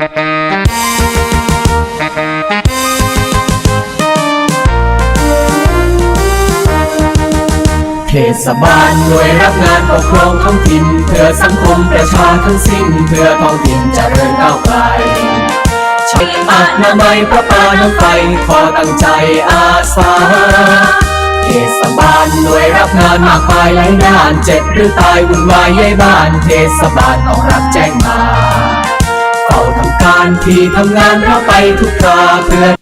เทศบาลหน่วยรับงานปกครองท้องถิ่นเพื่อสังคมประชาทั้งสิ้นเพื่อท้องถิ่นจเจริญก้าวไกลใช้อนามัยพระปาน้ำไฟขอตั้งใจอาสาเทศบาลหน่วยรับงานมากมายหลายด้านเจ็บหรือตายวุ่นวายย้ายบ้าน เทศบาลต้องรับแจ้งมา ที่ทำงานเราไปทุกคราเพื่อ